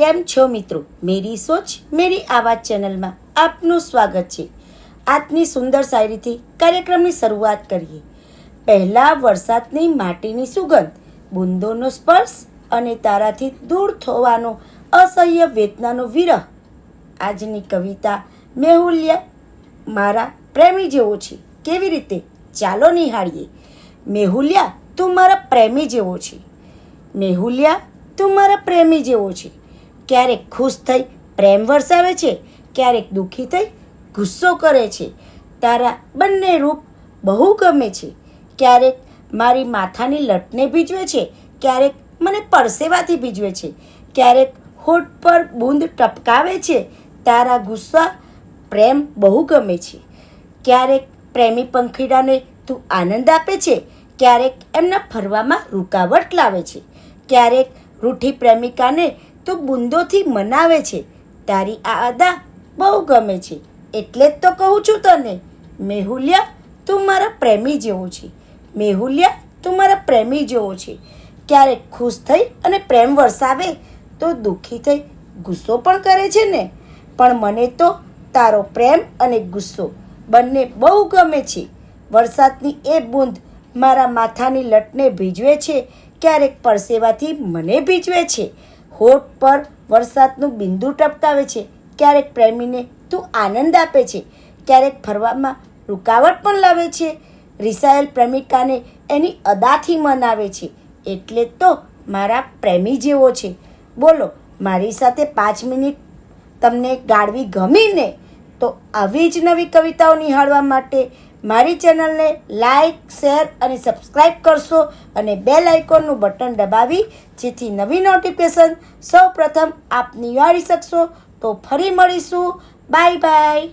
કેમ છો મિત્રો? મેરી સોચ, મેરી આવાજ ચેનલમાં આપનું સ્વાગત છે. આજની સુંદર શાયરીથી કાર્યક્રમની શરૂઆત કરીએ. પહેલા વરસાદની માટીની સુગંધ, બુંદોનો સ્પર્શ અને તારાથી દૂર થવાનો અસહ્ય વેદનાનો વિરહ. આજની કવિતા મેહુલિયા, મારા પ્રેમી જેવો છે. કેવી રીતે? ચાલો નિહાળીએ. મેહુલ્યા, તું મારા પ્રેમી જેવો છે. મેહુલ્યા, તું મારા પ્રેમી જેવો છે. ક્યારેક ખુશ થઈ પ્રેમ વરસાવે છે, ક્યારેક દુઃખી થઈ ગુસ્સો કરે છે. તારા બંને રૂપ બહુ ગમે છે. ક્યારેક મારી માથાની લટને ભીજવે છે, ક્યારેક મને પરસેવાથી ભીજવે છે. ક્યારેક હોઠ પર બૂંદ ટપકાવે છે, તારા ગુસ્સા પ્રેમ બહુ ગમે છે. ક્યારેક પ્રેમી પંખીડાને તું આનંદ આપે છે, ક્યારેક એમના ફરવામાં રૂકાવટ લાવે છે. ક્યારેક રૂઠી પ્રેમિકાને તું બુંદોથી મનાવે છે. તારી આ અદા બહુ ગમે છે. એટલે જ તો કહું છું તને, મેહુલિયા, તું મારા પ્રેમી જેવો છે. મેહુલિયા, તું મારા પ્રેમી જેવો છે. ક્યારેક ખુશ થઈ અને પ્રેમ વરસાવે તો દુઃખી થઈ ગુસ્સો પણ કરે છે ને. પણ મને તો તારો પ્રેમ અને ગુસ્સો બંને બહુ ગમે છે. વરસાદની એ બૂંદ મારા માથાની લટને ભીજવે છે. ક્યારેક પરસેવાથી મને ભીજવે છે. હોઠ પર વરસાદનું બિંદુ ટપકાવે છે. ક્યારેક પ્રેમીને તું આનંદ આપે છે. ક્યારેક ફરવામાં રૂકાવટ પણ લાવે છે. રિસાયેલ પ્રેમિકાને એની અદાથી મનાવે છે. એટલે તો મારા પ્રેમી જેવો છે. બોલો, મારી સાથે પાંચ મિનિટ તમને ગાળવી ગમીને? તો આવી જ નવી કવિતાઓ નિહાળવા માટે મારી ચેનલને લાઈક, શેર અને સબસ્ક્રાઈબ કરશો અને બેલ આઇકોનનું બટન દબાવી જેથી નવી નોટિફિકેશન સૌ પ્રથમ આપ નિવારી શકશો. તો ફરી મળીશું. Bye bye